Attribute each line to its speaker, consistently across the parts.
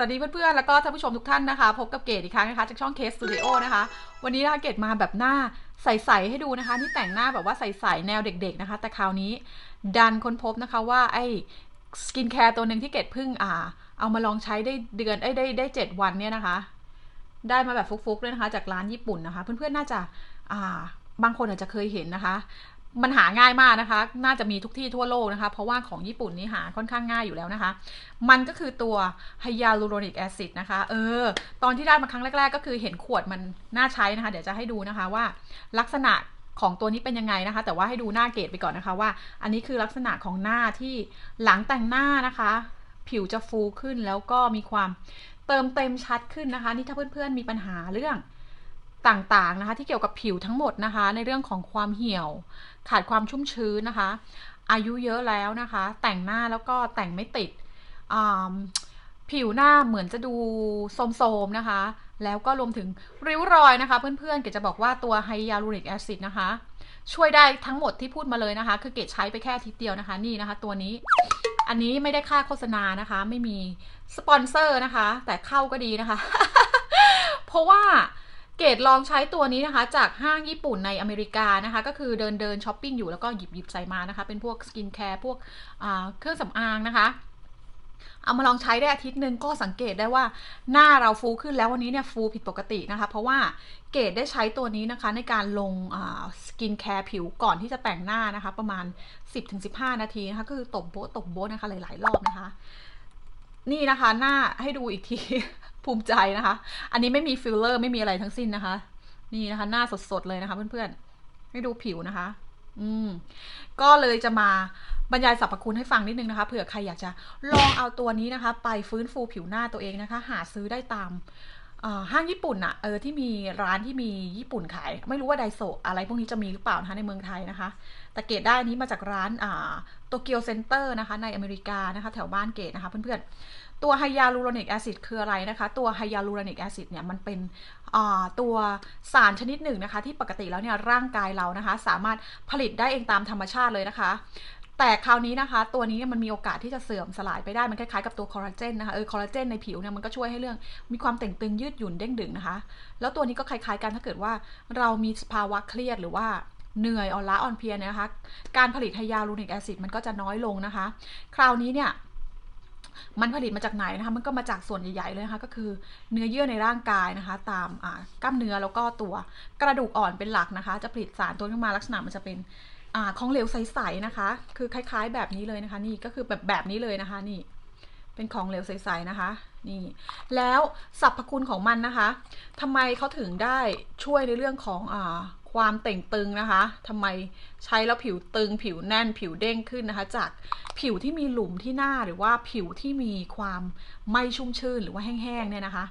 Speaker 1: วัสดีเพื่อนๆ แล้วก็ท่านผู้ชมทุกท่านนะคะ พบกับเกดอีกครั้งนะคะ จากช่องเคสสตูดิโอนะคะ วันนี้นะคะเกดมาแบบหน้าใสๆให้ดูนะคะนี่แต่งหน้าแบบว่าใสๆแนวเด็กๆนะคะ แต่คราวนี้ดันค้นพบนะคะว่าไอ้สกินแคร์ตัวหนึ่งที่เกดเพิ่งอ่า เอามาลองใช้ได้เดือนไอ้ได้ได้เจ็ดวันเนี่ยนะคะ ได้มาแบบฟุกๆเลยนะคะ จากร้านญี่ปุ่นนะคะ เพื่อนๆ น่าจะอ่าบางคนอาจจะเคยเห็นนะคะ มันหาง่ายมากนะคะ น่าจะมีทุกที่ทั่วโลกนะคะ เพราะว่าของญี่ปุ่นนี่หาค่อนข้างง่ายอยู่แล้วนะคะ มันก็คือตัวไฮยาลูโรนิกแอซิดนะคะ เออ ตอนที่ได้มาครั้งแรก ๆ ก็คือเห็นขวดมันน่าใช้นะคะ เดี๋ยวจะให้ดูนะคะว่าลักษณะของตัวนี้เป็นยังไงนะคะ แต่ว่าให้ดูหน้าเกรดไปก่อนนะคะว่า อันนี้คือลักษณะของหน้าที่หลังแต่งหน้านะคะ ผิวจะฟูขึ้นแล้วก็มีความเติมเต็มชัดขึ้นนะคะ นี่ถ้าเพื่อนๆมีปัญหาเรื่อง ต่างๆนะคะที่เกี่ยวกับผิวทั้งหมดนะคะ ในเรื่องของความเหี่ยว ขาดความชุ่มชื้นนะคะ อายุเยอะแล้วนะคะ แต่งหน้าแล้วก็แต่งไม่ติดผิวหน้าเหมือนจะดูโสมๆนะคะ แล้วก็รวมถึงริ้วรอยนะคะ เพื่อนๆเกดจะบอกว่าตัวไฮยาลูริกแอซิดนะคะ ช่วยได้ทั้งหมดที่พูดมาเลยนะคะ คือเกดใช้ไปแค่ทิศเดียวนะคะ นี่นะคะ ตัวนี้ อันนี้ไม่ได้ค่าโฆษณานะคะ ไม่มีสปอนเซอร์นะคะ แต่เข้าก็ดีนะคะ เพราะว่า เกดลองใช้ตัวนี้นะคะ จากห้างญี่ปุ่นในอเมริกานะคะ ก็คือเดินเดินช้อปปิ้งอยู่แล้วก็หยิบหยิบใส่มานะคะ เป็นพวกสกินแคร์พวกเครื่องสำอางนะคะเอามาลองใช้ได้อาทิตย์หนึ่งก็สังเกตได้ว่าหน้าเราฟูขึ้นแล้ววันนี้เนี่ยฟูผิดปกตินะคะ เพราะว่าเกดได้ใช้ตัวนี้นะคะในการลงสกินแคร์ผิวก่อนที่จะแต่งหน้านะคะ ประมาณ 10-15 นาทีนะคะก็คือตบโบ๊ตบโบ๊นะคะหลายๆ รอบนะคะ นี่นะคะหน้าให้ดูอีกที ภูมิใจนะคะ อันนี้ไม่มีฟิลเลอร์ไม่มีอะไรทั้งสิ้นนะคะ นี่นะคะ หน้าสดๆเลยนะคะ เพื่อนๆให้ดูผิวนะคะ อืม ก็เลยจะมาบรรยายสรรพคุณให้ฟังนิดนึงนะคะเผื่อใครอยากจะลองเอาตัวนี้นะคะ ไปฟื้นฟูผิวหน้าตัวเองนะคะ หาซื้อได้ตาม ห้างญี่ปุ่นอะเออที่มีร้านที่มีญี่ปุ่นขาย ไม่รู้ว่าไดโซอะไรพวกนี้จะมีหรือเปล่านะคะในเมืองไทยนะคะ แต่เกตได้นี้มาจากร้านโตเกียวเซ็นเตอร์นะคะในอเมริกานะคะแถวบ้านเกตนะคะเพื่อนๆ ตัวไฮยาลูโรนิกแอซิดคืออะไรนะคะ ตัวไฮยาลูโรนิกแอซิดเนี่ยมันเป็นตัวสารชนิดหนึ่งนะคะ ที่ปกติแล้วเนี่ยร่างกายเรานะคะ สามารถผลิตได้เองตามธรรมชาติเลยนะคะ แต่คราวนี้นะคะ ตัวนี้มันมีโอกาสที่จะเสื่อมสลายไปได้มันคล้ายๆกับตัวคอลลาเจนนะคะเออคอลลาเจนในผิวเนี่ยมันก็ช่วยให้เรื่องมีความเต่งตึงยืดหยุ่นเด้งดึงนะคะ แล้วตัวนี้ก็คล้ายๆกันถ้าเกิดว่าเรามีภาวะเครียดหรือว่าเหนื่อยอ่อนล้าอ่อนเพลียนะคะ การผลิตไฮยาลูริกแอซิดมันก็จะน้อยลงนะคะ คราวนี้เนี่ยมันผลิตมาจากไหนนะคะ มันก็มาจากส่วนใหญ่ๆเลยนะคะ ก็คือเนื้อเยื่อในร่างกายนะคะ ตามกล้ามเนื้อแล้วก็ตัวกระดูกอ่อนเป็นหลักนะคะ จะผลิตสารตัวนี้มาลักษณะมันจะเป็น อของเหลวใสๆนะคะ คือคล้าย ๆ แบบนี้เลยนะคะ นี่ก็คือแบบแบบนี้เลยนะคะ นี่ เป็นของเหลวใสๆนะคะ นี่ แล้วสรรพคุณของมันนะคะทำไมเขาถึงได้ช่วยในเรื่องของอความเต่งตึงนะคะทำไมใช้แล้วผิวตึง ผิวแน่น ผิวเด้งขึ้นนะคะ จากผิวที่มีหลุมที่หน้าหรือว่าผิวที่มีความไม่ชุ่มชื่นหรือว่าแห้งๆเนี่ยนะคะ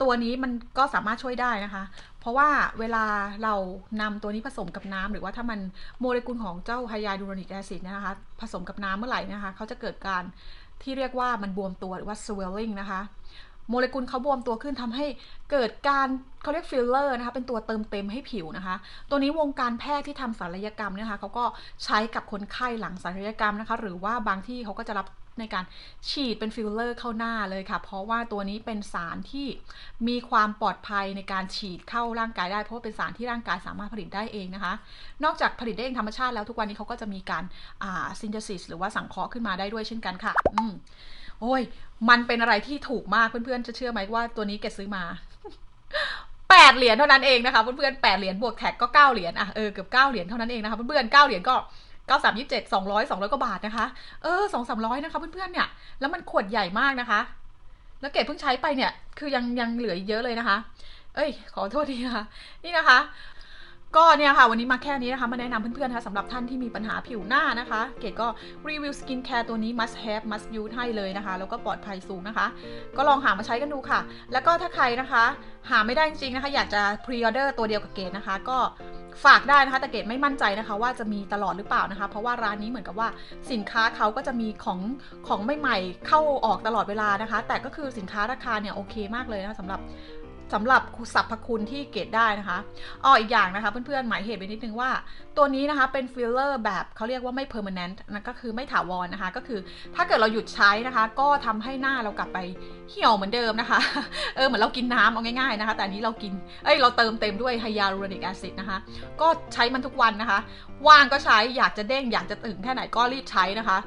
Speaker 1: ตัวนี้มันก็สามารถช่วยได้นะคะ ราะว่าเวลาเรานำตัวนี้ผสมกับน้ำหรือว่าถ้ามันโมเลกุลของเจ้าไฮยาดูโรนิกแอซิดนะคะผสมกับน้ำเมื่อไหร่นะคะเขาจะเกิดการที่เรียกว่ามันบวมตัวหรือว่า swelling นะคะโมเลกุลเขาบวมตัวขึ้นทำให้เกิดการเขาเรียกฟิลเลอร์นะคะเป็นตัวเติมเต็มให้ผิวนะคะ ตัวนี้วงการแพทย์ที่ทำศัลยกรรมเนี่ยคะเขาก็ใช้กับคนไข้หลังศัลยกรรมนะคะ หรือว่าบางที่เขาก็จะรับ ในการฉีดเป็นฟิลเลอร์เข้าหน้าเลยค่ะ เพราะว่าตัวนี้เป็นสารที่มีความปลอดภัยในการฉีดเข้าร่างกายได้ เพราะว่าเป็นสารที่ร่างกายสามารถผลิตได้เองนะคะ นอกจากผลิตได้เองธรรมชาติแล้วทุกวันนี้เขาก็จะมีการซินเทซิสหรือว่าสังเคราะห์ขึ้นมาได้ด้วยเช่นกันค่ะ อืมโอ้ย มันเป็นอะไรที่ถูกมากเพื่อนๆ จะเชื่อไหมว่าตัวนี้เกดซื้อมาแปดเหรียญเท่านั้นเองนะคะเพื่อนๆแปดเหรียญบวกแท็กก็เก้าเหรียญอะเออเกือบเก้าเหรียญเท่านั้นเองนะคะเพื่อนๆเก้าเหรียญก็ เก้าสามยี่เจ็ดสองร้อยสองร้อยกว่าบาทนะคะ เออสองสามร้อยนะคะเพื่อนๆเนี่ย แล้วมันขวดใหญ่มากนะคะ แล้วเกดเพิ่งใช้ไปเนี่ย คือยังยังเหลือเยอะเลยนะคะ เอ้ย ขอโทษทีนะคะ นี่นะคะ ก็เนี่ยค่ะ วันนี้มาแค่นี้นะคะ มาแนะนำเพื่อนๆนะคะสำหรับท่านที่มีปัญหาผิวหน้านะคะ เกดก็รีวิวสกินแคร์ตัวนี้ must have must use ให้เลยนะคะ แล้วก็ปลอดภัยสูงนะคะ ก็ลองหามาใช้กันดูค่ะ แล้วก็ถ้าใครนะคะ หาไม่ได้จริงๆนะคะ อยากจะพรีออเดอร์ตัวเดียวกับเกดนะคะ ก็ ฝากได้นะคะแต่เกดไม่มั่นใจนะคะ ว่าจะมีตลอดหรือเปล่านะคะ เพราะว่าร้านนี้เหมือนกับว่าสินค้าเขาก็จะมีของของใหม่ๆเข้าออกตลอดเวลานะคะ แต่ก็คือสินค้าราคาเนี่ยโอเคมากเลยนะะสำหรับ สำหรับสรรพคุณที่เกตได้นะคะอ้ออีกอย่างนะคะเพื่อนๆ หมายเหตุไปนิดนึงว่า ตัวนี้นะคะเป็นฟิลเลอร์แบบเขาเรียกว่าไม่ permanent นั่นก็คือไม่ถาวรนะคะ ก็คือถ้าเกิดเราหยุดใช้นะคะ ก็ทำให้หน้าเรากลับไปเหี่ยวเหมือนเดิมนะคะ เออเหมือนเรากินน้ำเอาง่ายๆนะคะ แต่อันนี้เรากิน เอ้ยเราเติมเต็มด้วยไฮยาลูรอนิกแอซิดนะคะ ก็ใช้มันทุกวันนะคะ ว่างก็ใช้ อยากจะเด้ง อยากจะตึงแค่ไหนก็รีบใช้นะคะ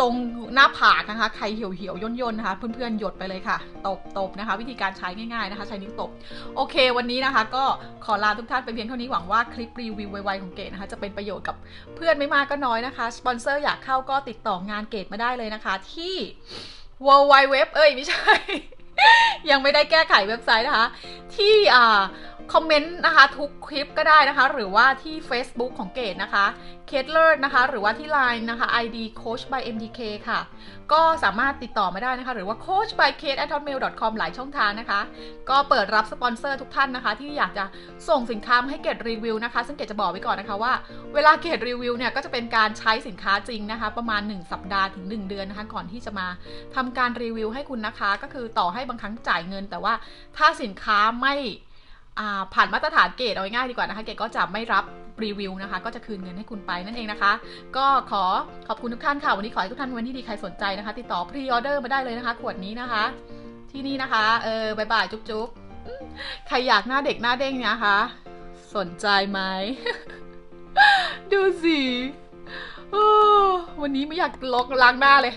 Speaker 1: ตรงหน้าผากนะคะใครเหี่ยวเหี่ยวย่นย่นๆนะคะ เพื่อนๆหยดไปเลยค่ะตบตบนะคะ วิธีการใช้ง่ายๆนะคะ ใช้นิ้วตบ โอเค วันนี้นะคะ ก็ขอลาทุกท่านไปเพียงเท่านี้หวังว่าคลิปรีวิวไวๆของเกดนะคะ จะเป็นประโยชน์กับเพื่อนไม่มากก็น้อยนะคะสปอนเซอร์อยากเข้าก็ติดต่องานเกดมาได้เลยนะคะ ที่ w w w เอ้ยไม่ใช่ ยังไม่ได้แก้ไขเว็บไซต์นะคะ ที่อ่า คอมเมนต์นะคะทุกคลิปก็ได้นะคะ หรือว่าที่ Facebook ของเกดนะคะเคทเลอร์นะคะ หรือว่าที่ Line นะคะ ID coach by mdk ค่ะ ก็สามารถติดต่อมาได้นะคะ หรือว่า coach by kate at o m a i l com หลายช่องทางนะคะ ก็เปิดรับสปอนเซอร์ทุกท่านนะคะ ที่อยากจะส่งสินค้ามาให้เกดรีวิวนะคะ ซึ่งเกดจะบอกไว้ก่อนนะคะว่า เวลาเกดรีวิวเนี่ยก็จะเป็นการใช้สินค้าจริงนะคะ ประมาณ 1 สัปดาห์ถึง 1 เดือนนะคะ ก่อนที่จะมาทำการรีวิวให้คุณนะคะ ก็คือต่อให้บางครั้งจ่ายเงิน แต่ว่าถ้าสินค้าไม่ ผ่านมาตรฐานเกรดเอาง่ายดีกว่านะคะ เกรดก็จะไม่รับรีวิวนะคะ ก็จะคืนเงินให้คุณไปนั่นเองนะคะ ก็ขอขอบคุณทุกท่านค่ะ วันนี้ขอให้ทุกท่านวันที่ดีใครสนใจนะคะ ติดต่อพรีออเดอร์มาได้เลยนะคะ ขวดนี้นะคะ ที่นี่นะคะ เออบายบายจุ๊บจุ๊บใครอยากหน้าเด็กหน้าเด้งนะคะ สนใจไหม ดูสิวันนี้ไม่อยากลกล้างหน้าเลย